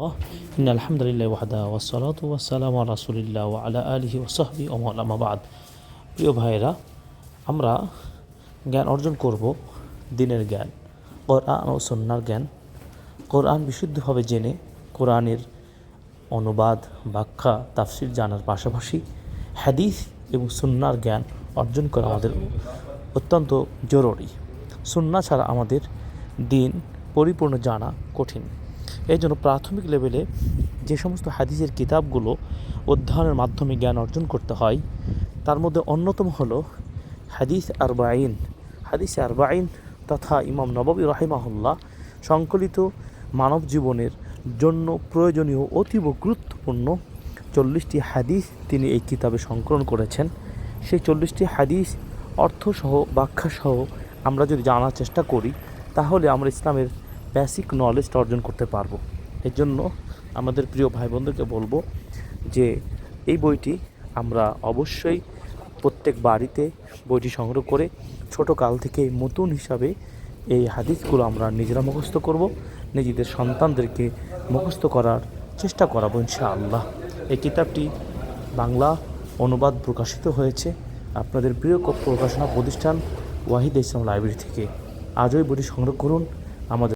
In আলহামদুলিল্লাহ ওয়াহদা ওয়াসালাত ওয়াসালাম রাসুলিল্লাহ আলা আলহি ওসাহবি ওমালামাবাদ প্রিয় ভাইয়েরা আমরা জ্ঞান অর্জন করব দিনের জ্ঞান কোরআন ও সন্ন্যার জ্ঞান কোরআন বিশুদ্ধভাবে জেনে কোরআনের অনুবাদ ব্যাখ্যা তাফসির জানার পাশাপাশি হাদিস এবং সুন্নার জ্ঞান অর্জন করা আমাদের অত্যন্ত জরুরি সুন্না ছাড়া আমাদের দিন পরিপূর্ণ জানা কঠিন এই জন্য প্রাথমিক লেভেলে যে সমস্ত হাদিসের কিতাবগুলো অধ্যয়নের মাধ্যমে জ্ঞান অর্জন করতে হয়, তার মধ্যে অন্যতম হলো হাদিস আরবাইন হাদিস আরবাইন তথা ইমাম নববী রাহিমাহুল্লাহ সংকলিত মানব জীবনের জন্য প্রয়োজনীয় অতীব গুরুত্বপূর্ণ চল্লিশটি হাদিস তিনি এই কিতাবে সংকলন করেছেন। সেই চল্লিশটি হাদিস অর্থসহ, ব্যাখ্যাসহ আমরা যদি জানার চেষ্টা করি, তাহলে আমরা ইসলামের বেসিক নলেজটা অর্জন করতে পারব। এর জন্য আমাদের প্রিয় ভাই বোনদেরকে বলব যে, এই বইটি আমরা অবশ্যই প্রত্যেক বাড়িতে বইটি সংগ্রহ করে ছোট কাল থেকে মতন হিসাবে এই হাদিসগুলো আমরা নিজেরা মুখস্থ করব, নিজেদের সন্তানদেরকে মুখস্থ করার চেষ্টা করাবো ইনশাআল্লাহ। এই কিতাবটি বাংলা অনুবাদ প্রকাশিত হয়েছে আপনাদের প্রিয় প্রকাশনা প্রতিষ্ঠান ওয়াহিদ ইসলাম লাইব্রেরি থেকে। আজই বইটি সংগ্রহ করুন। আমাদের